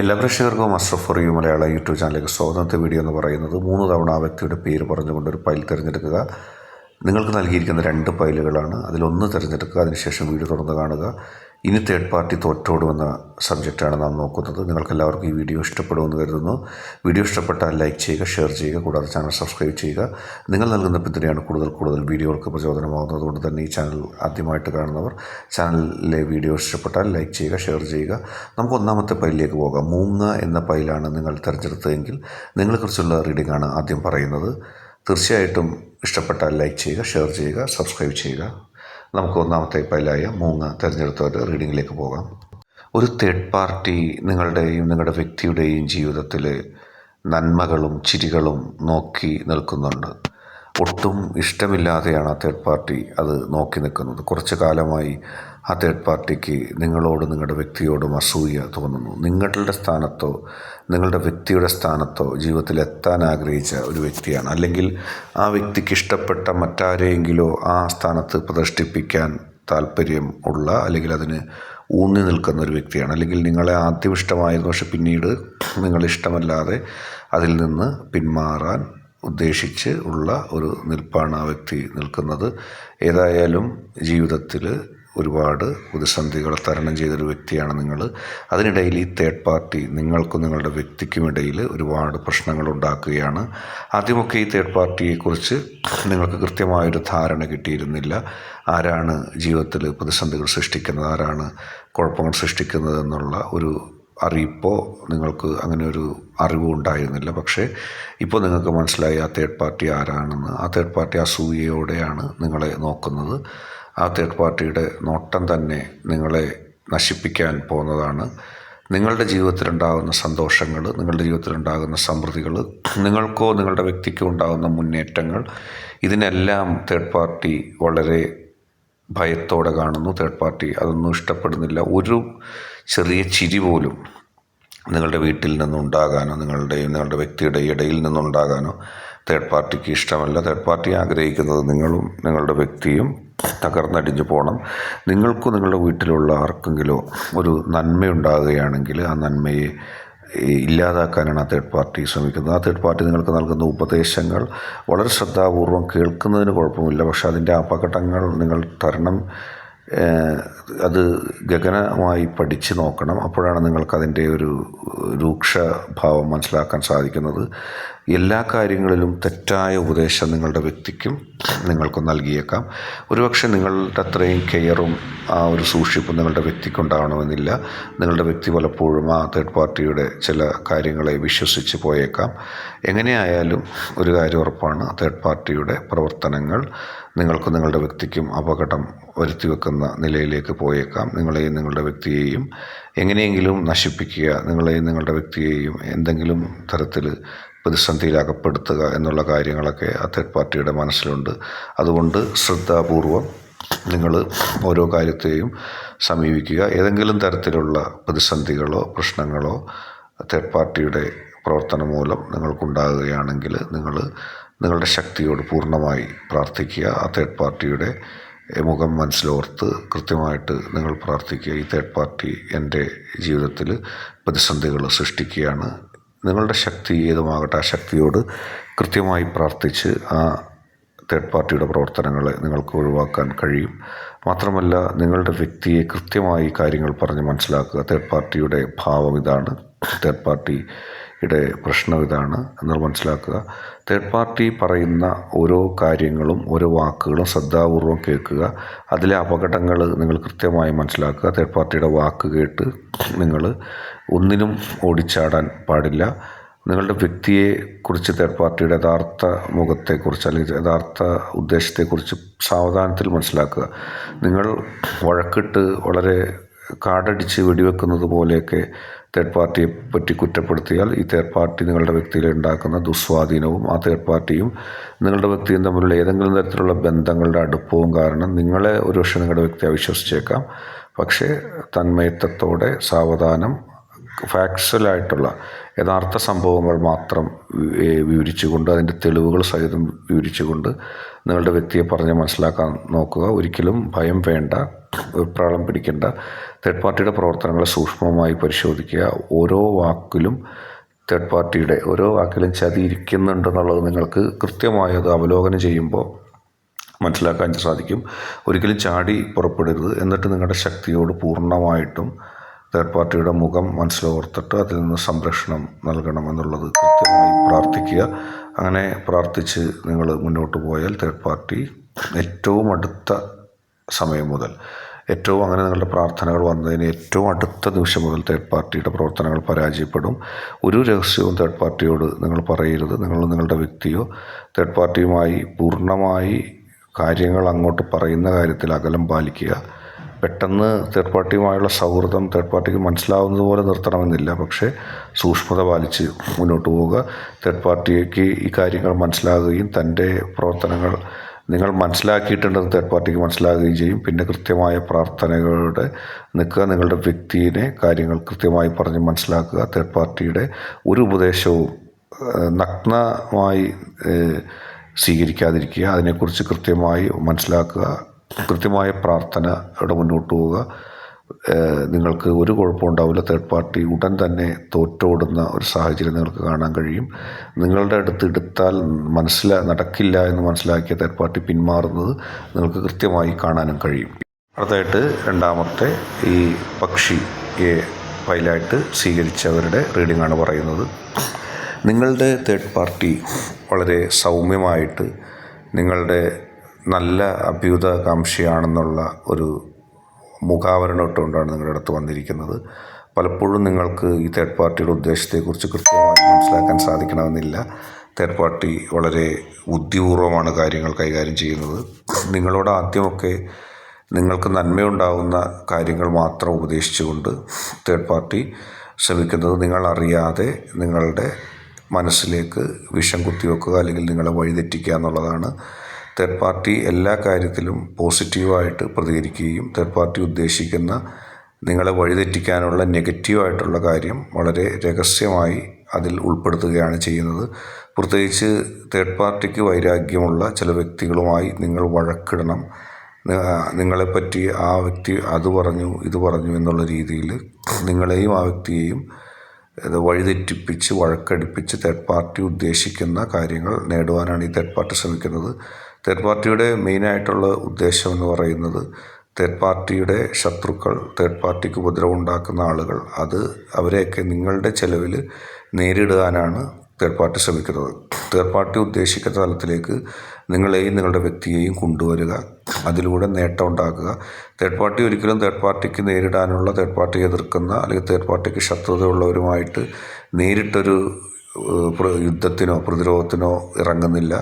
എല്ലാ പ്രേക്ഷകർക്കും master for you Malayala YouTube ചാനലിലേക്ക് സ്വാഗതത്തെ വീഡിയോ എന്ന് പറയുന്നത് മൂന്ന് തവണ ആ വ്യക്തിയുടെ പേര് പറഞ്ഞുകൊണ്ട് ഒരു ഫയൽ തിരഞ്ഞെടുക്കുക. നിങ്ങൾക്ക് നൽകിയിരിക്കുന്ന രണ്ട് ഫയലുകളാണ് അതിലൊന്ന് തിരഞ്ഞെടുക്കുക അതിനുശേഷം വീഡിയോ തുറന്ന് കാണുക. ഇനി തേർഡ് പാർട്ടി തോറ്റോടുമെന്ന സബ്ജക്റ്റാണ് നാം നോക്കുന്നത്. നിങ്ങൾക്കെല്ലാവർക്കും ഈ വീഡിയോ ഇഷ്ടപ്പെടുമെന്ന് കരുതുന്നു. വീഡിയോ ഇഷ്ടപ്പെട്ടാൽ ലൈക്ക് ചെയ്യുക ഷെയർ ചെയ്യുക കൂടാതെ ചാനൽ സബ്സ്ക്രൈബ് ചെയ്യുക. നിങ്ങൾ നൽകുന്ന പിന്തുണയാണ് കൂടുതൽ കൂടുതൽ വീഡിയോകൾക്ക് പ്രചോദനമാകുന്നത് അതുകൊണ്ട് തന്നെ ഈ ചാനൽ ആദ്യമായിട്ട് കാണുന്നവർ ചാനലിലെ വീഡിയോ ഇഷ്ടപ്പെട്ടാൽ ലൈക്ക് ചെയ്യുക ഷെയർ ചെയ്യുക. നമുക്ക് ഒന്നാമത്തെ പൈലിലേക്ക് പോകാം. മൂങ്ങ എന്ന പൈലാണ് നിങ്ങൾ തിരഞ്ഞെടുത്തതെങ്കിൽ നിങ്ങളെക്കുറിച്ചുള്ള റീഡിംഗ് ആണ് ആദ്യം പറയുന്നത്. തീർച്ചയായിട്ടും ഇഷ്ടപ്പെട്ടാൽ ലൈക്ക് ചെയ്യുക ഷെയർ ചെയ്യുക സബ്സ്ക്രൈബ് ചെയ്യുക. നമുക്ക് ഒന്നാമത്തെ പൈലായ മൂന്ന് തിരഞ്ഞെടുത്തവരുടെ റീഡിങ്ങിലേക്ക് പോകാം. ഒരു തേർഡ് പാർട്ടി നിങ്ങളുടെയും നിങ്ങളുടെ വ്യക്തിയുടെയും ജീവിതത്തിൽ നന്മകളും ചിരികളും നോക്കി നിൽക്കുന്നുണ്ട്. ഒട്ടും ഇഷ്ടമില്ലാതെയാണ് ആ തേർഡ് പാർട്ടി അത് നോക്കി നിൽക്കുന്നത്. കുറച്ച് കാലമായി ആ തേർഡ് പാർട്ടിക്ക് നിങ്ങളോട് നിങ്ങളുടെ വ്യക്തിയോടും അസൂയ തോന്നുന്നു. നിങ്ങളുടെ സ്ഥാനത്തോ നിങ്ങളുടെ വ്യക്തിയുടെ സ്ഥാനത്തോ ജീവിതത്തിൽ എത്താൻ ആഗ്രഹിച്ച ഒരു വ്യക്തിയാണ്. അല്ലെങ്കിൽ ആ വ്യക്തിക്ക് ഇഷ്ടപ്പെട്ട മറ്റാരെയെങ്കിലോ ആ സ്ഥാനത്ത് പ്രതിഷ്ഠിപ്പിക്കാൻ താല്പര്യം ഉള്ള അല്ലെങ്കിൽ അതിന് ഊന്നി നിൽക്കുന്ന ഒരു വ്യക്തിയാണ്. അല്ലെങ്കിൽ നിങ്ങളെ ആദ്യം ഇഷ്ടമായിരുന്നു പക്ഷെ പിന്നീട് നിങ്ങളിഷ്ടമല്ലാതെ അതിൽ നിന്ന് പിന്മാറാൻ ഉദ്ദേശിച്ച് ഉള്ള ഒരു നിൽപ്പാണ് ആ വ്യക്തി നിൽക്കുന്നത്. ഏതായാലും ജീവിതത്തിൽ ഒരുപാട് പ്രതിസന്ധികൾ തരണം ചെയ്തൊരു വ്യക്തിയാണ് നിങ്ങൾ. അതിനിടയിൽ ഈ തേർഡ് പാർട്ടി നിങ്ങൾക്കും നിങ്ങളുടെ വ്യക്തിക്കും ഇടയിൽ ഒരുപാട് പ്രശ്നങ്ങൾ ഉണ്ടാക്കുകയാണ്. ആദ്യമൊക്കെ ഈ തേർഡ് പാർട്ടിയെക്കുറിച്ച് നിങ്ങൾക്ക് കൃത്യമായൊരു ധാരണ കിട്ടിയിരുന്നില്ല. ആരാണ് ജീവിതത്തിൽ പ്രതിസന്ധികൾ സൃഷ്ടിക്കുന്നത്? ആരാണ് കുഴപ്പങ്ങൾ സൃഷ്ടിക്കുന്നത് എന്നുള്ള ഒരു അറിയിപ്പോ നിങ്ങൾക്ക് അങ്ങനെ ഒരു അറിവും ഉണ്ടായിരുന്നില്ല. പക്ഷേ ഇപ്പോൾ നിങ്ങൾക്ക് മനസ്സിലായി ആ തേർഡ് പാർട്ടി ആരാണെന്ന്. ആ തേർഡ് പാർട്ടി അസൂയയോടെയാണ് നിങ്ങളെ നോക്കുന്നത്. ആ തേർഡ് പാർട്ടിയുടെ നോട്ടം തന്നെ നിങ്ങളെ നശിപ്പിക്കാൻ പോകുന്നതാണ്. നിങ്ങളുടെ ജീവിതത്തിലുണ്ടാകുന്ന സന്തോഷങ്ങൾ നിങ്ങളുടെ ജീവിതത്തിലുണ്ടാകുന്ന സമൃദ്ധികൾ നിങ്ങൾക്കോ നിങ്ങളുടെ വ്യക്തിക്കോ ഉണ്ടാകുന്ന മുന്നേറ്റങ്ങൾ ഇതിനെല്ലാം തേർഡ് പാർട്ടി വളരെ ഭയത്തോടെ കാണുന്നു. തേർഡ് പാർട്ടി അതൊന്നും ഇഷ്ടപ്പെടുന്നില്ല. ഒരു ചെറിയ ചിരി പോലും നിങ്ങളുടെ വീട്ടിൽ നിന്നുണ്ടാകാനോ നിങ്ങളുടെ നിങ്ങളുടെ വ്യക്തിയുടെ ഇടയിൽ നിന്നുണ്ടാകാനോ തേർഡ് പാർട്ടിക്ക് ഇഷ്ടമല്ല. തേർഡ് പാർട്ടി ആഗ്രഹിക്കുന്നത് നിങ്ങളും നിങ്ങളുടെ വ്യക്തിയും തകർന്നടിഞ്ഞു പോകണം നിങ്ങൾക്കും നിങ്ങളുടെ വീട്ടിലുള്ള ആർക്കെങ്കിലും ഒരു നന്മയുണ്ടാകുകയാണെങ്കിൽ ആ നന്മയെ ഇല്ലാതാക്കാനാണ് ആ തേർഡ് പാർട്ടി ശ്രമിക്കുന്നത്. ആ തേർഡ് പാർട്ടി നിങ്ങൾക്ക് നൽകുന്ന ഉപദേശങ്ങൾ വളരെ ശ്രദ്ധാപൂർവം കേൾക്കുന്നതിന് കുഴപ്പമില്ല. പക്ഷേ അതിന്റെ അപകടങ്ങൾ നിങ്ങൾ തരണം അത് ഗഗനമായി പഠിച്ച് നോക്കണം. അപ്പോഴാണ് നിങ്ങൾക്കതിന്റെ ഒരു രൂക്ഷ ഭാവം മനസ്സിലാക്കാൻ സാധിക്കുന്നത്. എല്ലാ കാര്യങ്ങളിലും തെറ്റായ ഉപദേശം നിങ്ങളുടെ വ്യക്തിക്കും നിങ്ങൾക്ക് നൽകിയേക്കാം. ഒരുപക്ഷെ നിങ്ങളുടെ അത്രയും കെയറും ആ ഒരു സൂക്ഷിപ്പും നിങ്ങളുടെ വ്യക്തിക്കുണ്ടാവണമെന്നില്ല. നിങ്ങളുടെ വ്യക്തി പലപ്പോഴും ആ തേർഡ് പാർട്ടിയുടെ ചില കാര്യങ്ങളെ വിശ്വസിച്ച് പോയേക്കാം. എങ്ങനെയായാലും ഒരു കാര്യം ഉറപ്പാണ് തേർഡ് പാർട്ടിയുടെ പ്രവർത്തനങ്ങൾ നിങ്ങൾക്ക് നിങ്ങളുടെ വ്യക്തിക്കും അപകടം വരുത്തി വെക്കുന്ന നിലയിലേക്ക് പോയേക്കാം. നിങ്ങളെയും നിങ്ങളുടെ വ്യക്തിയെയും എങ്ങനെയെങ്കിലും നശിപ്പിക്കുക നിങ്ങളെയും നിങ്ങളുടെ വ്യക്തിയെയും എന്തെങ്കിലും തരത്തിൽ പ്രതിസന്ധിയിൽ അകപ്പെടുത്തുക എന്നുള്ള കാര്യങ്ങളൊക്കെ ആ തേർഡ് പാർട്ടിയുടെ മനസ്സിലുണ്ട്. അതുകൊണ്ട് ശ്രദ്ധാപൂർവം നിങ്ങൾ ഓരോ കാര്യത്തെയും സമീപിക്കുക. ഏതെങ്കിലും തരത്തിലുള്ള പ്രതിസന്ധികളോ പ്രശ്നങ്ങളോ തേർഡ് പാർട്ടിയുടെ പ്രവർത്തനം മൂലം നിങ്ങൾക്കുണ്ടാകുകയാണെങ്കിൽ നിങ്ങൾ നിങ്ങളുടെ ശക്തിയോട് പൂർണമായി പ്രാർത്ഥിക്കുക. ആ തേർഡ് പാർട്ടിയുടെ മുഖം മനസ്സിലോർത്ത് കൃത്യമായിട്ട് നിങ്ങൾ പ്രാർത്ഥിക്കുക. ഈ തേർഡ് പാർട്ടി എന്റെ ജീവിതത്തിൽ പ്രതിസന്ധികൾ സൃഷ്ടിക്കുകയാണ് നിങ്ങളുടെ ശക്തി ഏതുമാകട്ടെ ആ ശക്തിയോട് കൃത്യമായി പ്രാർത്ഥിച്ച് ആ തേർഡ് പാർട്ടിയുടെ പ്രവർത്തനങ്ങളെ നിങ്ങൾക്ക് ഒഴിവാക്കാൻ കഴിയും. മാത്രമല്ല നിങ്ങളുടെ വ്യക്തിയെ കൃത്യമായി കാര്യങ്ങൾ പറഞ്ഞ് മനസ്സിലാക്കുക. തേർഡ് പാർട്ടിയുടെ ഭാവം ഇതാണ്. തേർഡ് പാർട്ടിയുടെ പ്രശ്നം ഇതാണ് എന്ന് മനസ്സിലാക്കുക. തേർഡ് പാർട്ടി പറയുന്ന ഓരോ കാര്യങ്ങളും ഓരോ വാക്കുകളും ശ്രദ്ധാപൂർവം കേൾക്കുക. അതിലെ അപകടങ്ങൾ നിങ്ങൾ കൃത്യമായി മനസ്സിലാക്കുക. തേർഡ് പാർട്ടിയുടെ വാക്ക് കേട്ട് നിങ്ങൾ ഒന്നിനും ഓടിച്ചാടാൻ പാടില്ല. നിങ്ങളുടെ വ്യക്തിയെ കുറിച്ച് തേർഡ് പാർട്ടിയുടെ യഥാർത്ഥ മുഖത്തെക്കുറിച്ച് അല്ലെങ്കിൽ യഥാർത്ഥ ഉദ്ദേശത്തെക്കുറിച്ച് സാവധാനത്തിൽ മനസ്സിലാക്കുക. നിങ്ങൾ വഴക്കിട്ട് വളരെ കാടടിച്ച് വെടിവെക്കുന്നത് പോലെയൊക്കെ തേർഡ് പാർട്ടിയെ പറ്റി കുറ്റപ്പെടുത്തിയാൽ ഈ തേർഡ് പാർട്ടി നിങ്ങളുടെ വ്യക്തിയിൽ ഉണ്ടാക്കുന്ന ദുസ്വാധീനവും ആ തേർഡ് പാർട്ടിയും നിങ്ങളുടെ വ്യക്തിയും തമ്മിലുള്ള ഏതെങ്കിലും തരത്തിലുള്ള ബന്ധങ്ങളുടെ അടുപ്പവും കാരണം നിങ്ങളെ ഒരുപക്ഷെ നിങ്ങളുടെ വ്യക്തി അവിശ്വസിച്ചേക്കാം. പക്ഷേ തന്മയത്വത്തോടെ സാവധാനം ഫാക്ച്വലായിട്ടുള്ള യഥാർത്ഥ സംഭവങ്ങൾ മാത്രം വിവരിച്ചുകൊണ്ട് അതിന്റെ തെളിവുകൾ സഹിതം വിവരിച്ചുകൊണ്ട് നിങ്ങളുടെ വ്യക്തിയെ പറഞ്ഞ് മനസ്സിലാക്കാൻ നോക്കുക. ഒരിക്കലും ഭയം വേണ്ട വെപ്രാളം പിടിക്കേണ്ട. തേർഡ് പാർട്ടിയുടെ പ്രവർത്തനങ്ങൾ സൂക്ഷ്മമായി പരിശോധിക്കുക. ഓരോ വാക്കിലും തേർഡ് പാർട്ടിയുടെ ഓരോ വാക്കിലും ചതി ഇരിക്കുന്നുണ്ടെന്നുള്ളത് നിങ്ങൾക്ക് കൃത്യമായി അത് അവലോകനം ചെയ്യുമ്പോൾ മനസ്സിലാക്കാൻ സാധിക്കും. ഒരിക്കലും ചാടി പുറപ്പെടരുത് എന്നിട്ട് നിങ്ങളുടെ ശക്തിയോട് പൂർണമായിട്ടും തേർഡ് പാർട്ടിയുടെ മുഖം മനസ്സിലോർത്തിട്ട് അതിൽ നിന്ന് സംരക്ഷണം നൽകണം എന്നുള്ളത് കൃത്യമായി പ്രാർത്ഥിക്കുക. അങ്ങനെ പ്രാർത്ഥിച്ച് നിങ്ങൾ മുന്നോട്ട് പോയാൽ തേർഡ് പാർട്ടി ഏറ്റവും അടുത്ത സമയം മുതൽ ഏറ്റവും അങ്ങനെ നിങ്ങളുടെ പ്രാർത്ഥനകൾ വന്നതിന് ഏറ്റവും അടുത്ത നിമിഷം മുതൽ തേർഡ് പാർട്ടിയുടെ പ്രവർത്തനങ്ങൾ പരാജയപ്പെടും. ഒരു രഹസ്യവും തേർഡ് പാർട്ടിയോട് നിങ്ങൾ പറയരുത്. നിങ്ങൾ നിങ്ങളുടെ വ്യക്തിയോ തേർഡ് പാർട്ടിയുമായി പൂർണമായി കാര്യങ്ങൾ അങ്ങോട്ട് പറയുന്ന കാര്യത്തിൽ അകലം പാലിക്കുക. പെട്ടെന്ന് തേർഡ് പാർട്ടിയുമായുള്ള സൗഹൃദം തേർഡ് പാർട്ടിക്ക് മനസ്സിലാവുന്നത് പോലെ നിർത്തണമെന്നില്ല. പക്ഷേ സൂക്ഷ്മത പാലിച്ച് മുന്നോട്ട് പോവുക. തേർഡ് പാർട്ടിക്ക് ഈ കാര്യങ്ങൾ മനസ്സിലാകുകയും തന്റെ പ്രവർത്തനങ്ങൾ നിങ്ങൾ മനസ്സിലാക്കിയിട്ടുണ്ടെന്ന് തേർഡ് പാർട്ടിക്ക് മനസ്സിലാകുകയും ചെയ്യും. പിന്നെ കൃത്യമായ പ്രാർത്ഥനകളുടെ നിൽക്കുക നിങ്ങളുടെ വ്യക്തിയെ കാര്യങ്ങൾ കൃത്യമായി പറഞ്ഞ് മനസ്സിലാക്കുക. തേർഡ് പാർട്ടിയുടെ ഒരു ഉപദേശവും നഗ്നമായി സ്വീകരിക്കാതിരിക്കുക. അതിനെക്കുറിച്ച് കൃത്യമായി മനസ്സിലാക്കുക. കൃത്യമായ പ്രാർത്ഥനയുടെ മുന്നോട്ട് പോവുക. നിങ്ങൾക്ക് ഒരു കുഴപ്പവും ഉണ്ടാവില്ല. തേർഡ് പാർട്ടി ഉടൻ തന്നെ തോറ്റോടുന്ന ഒരു സാഹചര്യം നിങ്ങൾക്ക് കാണാൻ കഴിയും. നിങ്ങളുടെ അടുത്ത് എടുത്താൽ മനസ്സിലാ നടക്കില്ല എന്ന് മനസ്സിലാക്കിയ തേർഡ് പാർട്ടി പിന്മാറുന്നത് നിങ്ങൾക്ക് കൃത്യമായി കാണാനും കഴിയും. അടുത്തായിട്ട് രണ്ടാമത്തെ ഈ പക്ഷിയെ ഫയലായിട്ട് സ്വീകരിച്ചവരുടെ റീഡിംഗ് ആണ് പറയുന്നത്. നിങ്ങളുടെ തേർഡ് പാർട്ടി വളരെ സൗമ്യമായിട്ട് നിങ്ങളുടെ നല്ല അഭ്യുതകാംക്ഷിയാണെന്നുള്ള ഒരു മുഖാവരണം ഇട്ടുകൊണ്ടാണ് നിങ്ങളുടെ അടുത്ത് വന്നിരിക്കുന്നത്. പലപ്പോഴും നിങ്ങൾക്ക് ഈ തേർഡ് പാർട്ടിയുടെ ഉദ്ദേശത്തെക്കുറിച്ച് കൃത്യമായി മനസ്സിലാക്കാൻ സാധിക്കണമെന്നില്ല. തേർഡ് പാർട്ടി വളരെ ബുദ്ധിപൂർവമാണ് കാര്യങ്ങൾ കൈകാര്യം ചെയ്യുന്നത്. നിങ്ങളോട് ആദ്യമൊക്കെ നിങ്ങൾക്ക് നന്മയുണ്ടാകുന്ന കാര്യങ്ങൾ മാത്രം ഉപദേശിച്ചുകൊണ്ട് തേർഡ് പാർട്ടി ശ്രമിക്കുന്നത് നിങ്ങൾ അറിയാതെ നിങ്ങളുടെ മനസ്സിലേക്ക് വിഷം കുത്തിവെക്കുക അല്ലെങ്കിൽ നിങ്ങളെ വഴിതെറ്റിക്കുക എന്നുള്ളതാണ് തേർഡ് പാർട്ടി എല്ലാ കാര്യത്തിലും പോസിറ്റീവായിട്ട് പ്രതികരിക്കുകയും തേർഡ് പാർട്ടി ഉദ്ദേശിക്കുന്ന നിങ്ങളെ വഴിതെറ്റിക്കാനുള്ള നെഗറ്റീവായിട്ടുള്ള കാര്യം വളരെ രഹസ്യമായി അതിൽ ഉൾപ്പെടുത്തുകയാണ് ചെയ്യുന്നത്. പ്രത്യേകിച്ച് തേർഡ് പാർട്ടിക്ക് വൈരാഗ്യമുള്ള ചില വ്യക്തികളുമായി നിങ്ങൾ വഴക്കിടണം. നിങ്ങളെപ്പറ്റി ആ വ്യക്തി അത് പറഞ്ഞു ഇത് പറഞ്ഞു എന്നുള്ള രീതിയിൽ നിങ്ങളെയും ആ വ്യക്തിയെയും വഴിതെറ്റിപ്പിച്ച് വഴക്കടിപ്പിച്ച് തേർഡ് പാർട്ടി ഉദ്ദേശിക്കുന്ന കാര്യങ്ങൾ നേടുവാനാണ് ഈ തേർഡ് പാർട്ടി ശ്രമിക്കുന്നത്. തേർഡ് പാർട്ടിയുടെ മെയിനായിട്ടുള്ള ഉദ്ദേശം എന്ന് പറയുന്നത് തേർഡ് പാർട്ടിയുടെ ശത്രുക്കൾ തേർഡ് പാർട്ടിക്ക് ഉപദ്രവം ഉണ്ടാക്കുന്ന ആളുകൾ. അത് അവരെയൊക്കെ നിങ്ങളുടെ ചെലവിൽ നേരിടാനാണ് തേർഡ് പാർട്ടി ശ്രമിക്കുന്നത്. തേർഡ് പാർട്ടി ഉദ്ദേശിക്കുന്ന തലത്തിലേക്ക് നിങ്ങളെയും നിങ്ങളുടെ വ്യക്തിയെയും കൊണ്ടുവരിക അതിലൂടെ നേട്ടം ഉണ്ടാക്കുക. തേർഡ് പാർട്ടി ഒരിക്കലും തേർഡ് പാർട്ടിക്ക് നേരിടാനുള്ള തേർഡ് പാർട്ടിയെ എതിർക്കുന്ന അല്ലെങ്കിൽ തേർഡ് പാർട്ടിക്ക് ശത്രുതയുള്ളവരുമായിട്ട് നേരിട്ടൊരു യുദ്ധത്തിനോ പ്രതിരോധത്തിനോ ഇറങ്ങുന്നില്ല.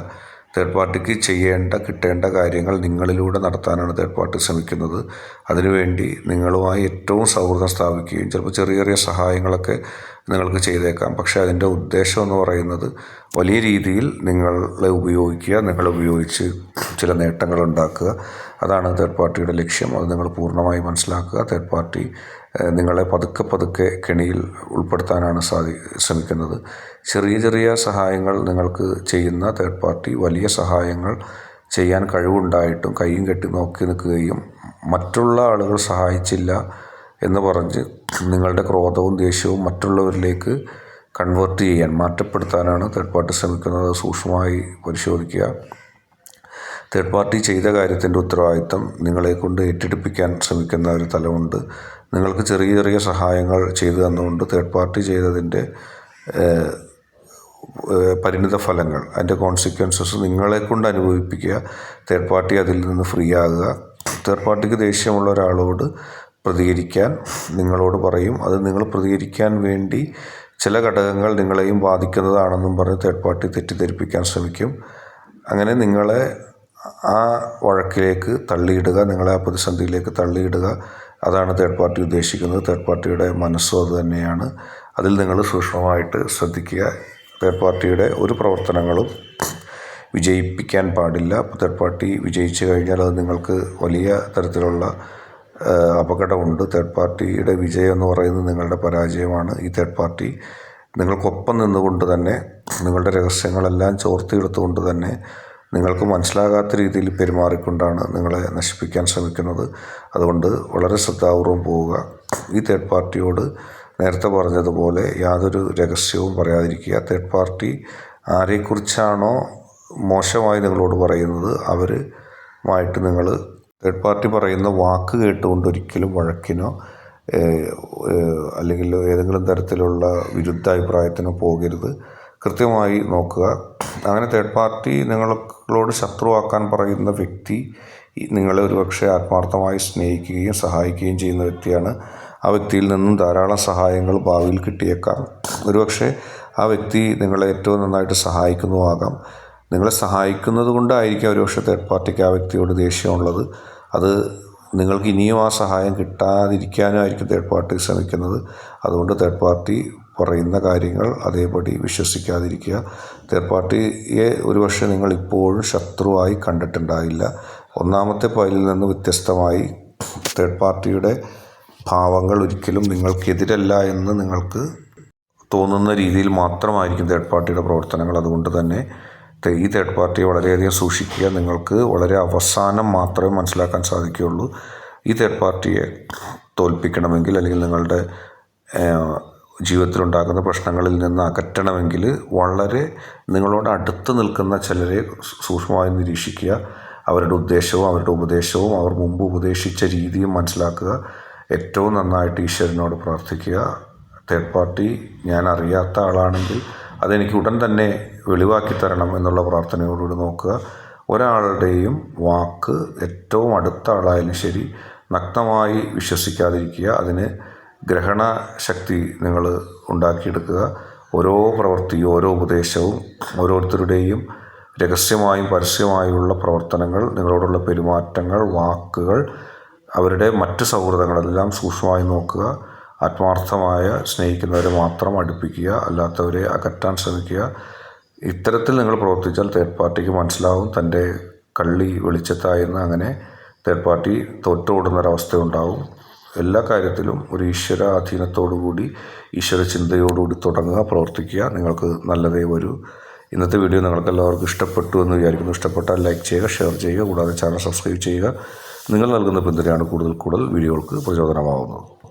തേർഡ് പാർട്ടിക്ക് ചെയ്യേണ്ട കിട്ടേണ്ട കാര്യങ്ങൾ നിങ്ങളിലൂടെ നടത്താനാണ് തേർഡ് പാർട്ടി ശ്രമിക്കുന്നത്. അതിനുവേണ്ടി നിങ്ങളുമായി ഏറ്റവും സൗഹൃദം സ്ഥാപിക്കുകയും ചിലപ്പോൾ ചെറിയ ചെറിയ സഹായങ്ങളൊക്കെ നിങ്ങൾക്ക് ചെയ്തേക്കാം. പക്ഷേ അതിന്റെ ഉദ്ദേശം എന്ന് പറയുന്നത് വലിയ രീതിയിൽ നിങ്ങളെ ഉപയോഗിക്കുക നിങ്ങളെ ഉപയോഗിച്ച് ചില നേട്ടങ്ങൾ ഉണ്ടാക്കുക. അതാണ് തേർഡ് പാർട്ടിയുടെ ലക്ഷ്യം. അത് നിങ്ങൾ പൂർണമായി മനസ്സിലാക്കുക. തേർഡ് പാർട്ടി നിങ്ങളെ പതുക്കെ പതുക്കെ കെണിയിൽ ഉൾപ്പെടുത്താനാണ് സാധി ശ്രമിക്കുന്നത്. ചെറിയ ചെറിയ സഹായങ്ങൾ നിങ്ങൾക്ക് ചെയ്യുന്ന തേർഡ് പാർട്ടി വലിയ സഹായങ്ങൾ ചെയ്യാൻ കഴിവുണ്ടായിട്ടും കൈയും കെട്ടി നോക്കി നിൽക്കുകയും മറ്റുള്ള ആളുകൾ സഹായിച്ചില്ല എന്ന് പറഞ്ഞ് നിങ്ങളുടെ ക്രോധവും ദേഷ്യവും മറ്റുള്ളവരിലേക്ക് കൺവേർട്ട് ചെയ്യാൻ മാറ്റപ്പെടുത്താനാണ് തേർഡ് പാർട്ടി ശ്രമിക്കുന്നത്. സൂക്ഷ്മമായി പരിശോധിക്കുക. തേർഡ് പാർട്ടി ചെയ്ത കാര്യത്തിന്റെ ഉത്തരവാദിത്തം നിങ്ങളെക്കൊണ്ട് ഏറ്റെടുപ്പിക്കാൻ ശ്രമിക്കുന്ന ഒരു തലമുണ്ട്. നിങ്ങൾക്ക് ചെറിയ ചെറിയ സഹായങ്ങൾ ചെയ്തു തന്നുകൊണ്ട് തേർഡ് പാർട്ടി ചെയ്തതിന്റെ പരിണിത ഫലങ്ങൾ അതിന്റെ കോൺസിക്വൻസസ് നിങ്ങളെ കൊണ്ട് അനുഭവിപ്പിക്കുക. തേർഡ് പാർട്ടി അതിൽ നിന്ന് ഫ്രീ ആകുക. തേർഡ് പാർട്ടിക്ക് ദേഷ്യമുള്ള ഒരാളോട് പ്രതികരിക്കാൻ നിങ്ങളോട് പറയും. അത് നിങ്ങൾ പ്രതികരിക്കാൻ വേണ്ടി ചില ഘടകങ്ങൾ നിങ്ങളെയും ബാധിക്കുന്നതാണെന്നും പറഞ്ഞ് തേർഡ് പാർട്ടി തെറ്റിദ്ധരിപ്പിക്കാൻ ശ്രമിക്കും. അങ്ങനെ നിങ്ങളെ ആ വഴക്കിലേക്ക് തള്ളിയിടുക നിങ്ങളെ ആ പ്രതിസന്ധിയിലേക്ക് തള്ളിയിടുക. അതാണ് തേർഡ് പാർട്ടി ഉദ്ദേശിക്കുന്നത്. തേർഡ് പാർട്ടിയുടെ മനസ്സും അത് തന്നെയാണ്. അതിൽ നിങ്ങൾ സൂക്ഷ്മമായിട്ട് ശ്രദ്ധിക്കുക. തേർഡ് പാർട്ടിയുടെ ഒരു പ്രവർത്തനങ്ങളും വിജയിപ്പിക്കാൻ പാടില്ല. തേർഡ് പാർട്ടി വിജയിച്ചു കഴിഞ്ഞാൽ അത് നിങ്ങൾക്ക് വലിയ തരത്തിലുള്ള അപകടമുണ്ട്. തേർഡ് പാർട്ടിയുടെ വിജയം എന്ന് പറയുന്നത് നിങ്ങളുടെ പരാജയമാണ്. ഈ തേർഡ് പാർട്ടി നിങ്ങൾക്കൊപ്പം നിന്നുകൊണ്ട് തന്നെ നിങ്ങളുടെ രഹസ്യങ്ങളെല്ലാം ചോർത്തിയെടുത്തുകൊണ്ട് തന്നെ നിങ്ങൾക്ക് മനസ്സിലാകാത്ത രീതിയിൽ പെരുമാറിക്കൊണ്ടാണ് നിങ്ങളെ നശിപ്പിക്കാൻ ശ്രമിക്കുന്നത്. അതുകൊണ്ട് വളരെ ശ്രദ്ധാപൂർവം പോവുക. ഈ തേർഡ് പാർട്ടിയോട് നേരത്തെ പറഞ്ഞതുപോലെ യാതൊരു രഹസ്യവും പറയാതിരിക്കുക. തേർഡ് പാർട്ടി ആരെക്കുറിച്ചാണോ മോശമായി നിങ്ങളോട് പറയുന്നത് അവരുമായിട്ട് നിങ്ങൾ തേർഡ് പാർട്ടി പറയുന്ന വാക്ക് കേട്ടുകൊണ്ട് ഒരിക്കലും വഴക്കിനോ അല്ലെങ്കിൽ ഏതെങ്കിലും തരത്തിലുള്ള വിരുദ്ധ അഭിപ്രായത്തിനോ പോകരുത്. കൃത്യമായി നോക്കുക. അങ്ങനെ തേർഡ് പാർട്ടി നിങ്ങളോട് ശത്രുവാക്കാൻ പറയുന്ന വ്യക്തി നിങ്ങളെ ഒരുപക്ഷെ ആത്മാർത്ഥമായി സ്നേഹിക്കുകയും സഹായിക്കുകയും ചെയ്യുന്ന വ്യക്തിയാണ്. ആ വ്യക്തിയിൽ നിന്നും ധാരാളം സഹായങ്ങൾ ഭാവിയിൽ കിട്ടിയേക്കാം. ഒരുപക്ഷെ ആ വ്യക്തി നിങ്ങളെ ഏറ്റവും നന്നായിട്ട് സഹായിക്കുന്നതുമാകാം നിങ്ങളെ സഹായിക്കുന്നത് കൊണ്ടായിരിക്കും ഒരുപക്ഷെ തേർഡ് പാർട്ടിക്ക് ആ വ്യക്തിയോട് ദേഷ്യമുള്ളത്. അത് നിങ്ങൾക്ക് ഇനിയും ആ സഹായം കിട്ടാതിരിക്കാനായിരിക്കും തേർഡ് പാർട്ടി ശ്രമിക്കുന്നത്. അതുകൊണ്ട് തേർഡ് പാർട്ടി പറയുന്ന കാര്യങ്ങൾ അതേപടി വിശ്വസിക്കാതിരിക്കുക. തേർഡ് പാർട്ടിയെ ഒരുപക്ഷെ നിങ്ങൾ ഇപ്പോഴും ശത്രുവായി കണ്ടിട്ടുണ്ടായില്ല. ഒന്നാമത്തെ പൈലിൽ നിന്ന് വ്യത്യസ്തമായി തേർഡ് പാർട്ടിയുടെ ഭാവങ്ങൾ ഒരിക്കലും നിങ്ങൾക്കെതിരല്ല എന്ന് നിങ്ങൾക്ക് തോന്നുന്ന രീതിയിൽ മാത്രമായിരിക്കും തേർഡ് പാർട്ടിയുടെ പ്രവർത്തനങ്ങൾ. അതുകൊണ്ട് തന്നെ ഈ തേർഡ് പാർട്ടിയെ വളരെയധികം സൂക്ഷിക്കുക. നിങ്ങൾക്ക് വളരെ അവസാനം മാത്രമേ മനസ്സിലാക്കാൻ സാധിക്കുകയുള്ളൂ. ഈ തേർഡ് പാർട്ടിയെ തോൽപ്പിക്കണമെങ്കിൽ അല്ലെങ്കിൽ നിങ്ങളുടെ ജീവിതത്തിലുണ്ടാകുന്ന പ്രശ്നങ്ങളിൽ നിന്ന് അകറ്റണമെങ്കിൽ വളരെ നിങ്ങളോട് അടുത്ത് നിൽക്കുന്ന ചിലരെ സൂക്ഷ്മമായി നിരീക്ഷിക്കുക. അവരുടെ ഉദ്ദേശവും അവരുടെ ഉപദേശവും അവർ മുമ്പ് ഉപദേശിച്ച രീതിയും മനസ്സിലാക്കുക. ഏറ്റവും നന്നായിട്ട് ഈശ്വരനോട് പ്രാർത്ഥിക്കുക. തേർഡ് പാർട്ടി ഞാൻ അറിയാത്ത ആളാണെങ്കിൽ അതെനിക്ക് ഉടൻ തന്നെ വെളിവാക്കി തരണം എന്നുള്ള പ്രാർത്ഥനയോടുകൂടി നോക്കുക. ഒരാളുടെയും വാക്ക് ഏറ്റവും അടുത്ത ആളായാലും ശരി നഗ്നമായി വിശ്വസിക്കാതിരിക്കുക. അതിന് ഗ്രഹണ ശക്തി നിങ്ങൾ ഉണ്ടാക്കിയെടുക്കുക. ഓരോ പ്രവൃത്തിയും ഓരോ ഉപദേശവും ഓരോരുത്തരുടെയും രഹസ്യമായും പരസ്യമായുള്ള പ്രവർത്തനങ്ങൾ നിങ്ങളോടുള്ള പെരുമാറ്റങ്ങൾ വാക്കുകൾ അവരുടെ മറ്റ് സൗഹൃദങ്ങളെല്ലാം സൂക്ഷ്മമായി നോക്കുക. ആത്മാർത്ഥമായ സ്നേഹിക്കുന്നവരെ മാത്രം അടുപ്പിക്കുക അല്ലാത്തവരെ അകറ്റാൻ ശ്രമിക്കുക. ഇത്തരത്തിൽ നിങ്ങൾ പ്രവർത്തിച്ചാൽ തേർഡ് പാർട്ടിക്ക് മനസ്സിലാവും തന്റെ കള്ളി വെളിച്ചത്തായിരുന്നു അങ്ങനെ തേർഡ് പാർട്ടി തോറ്റോടുന്നൊരവസ്ഥ ഉണ്ടാവും. എല്ലാ കാര്യത്തിലും ഒരു ഈശ്വര അധീനത്തോടുകൂടി ഈശ്വര ചിന്തയോടുകൂടി തുടങ്ങുക പ്രവർത്തിക്കുക. നിങ്ങൾക്ക് നല്ലതേ വരൂ. ഇന്നത്തെ വീഡിയോ നിങ്ങൾക്ക് എല്ലാവർക്കും ഇഷ്ടപ്പെട്ടു എന്ന് വിചാരിക്കുന്നു. ഇഷ്ടപ്പെട്ടാൽ ലൈക്ക് ചെയ്യുക ഷെയർ ചെയ്യുക കൂടാതെ ചാനൽ സബ്സ്ക്രൈബ് ചെയ്യുക. നിങ്ങൾ നൽകുന്ന പിന്തുണയാണ് കൂടുതൽ കൂടുതൽ വീഡിയോകൾക്ക് പ്രചോദനമാവുന്നത്.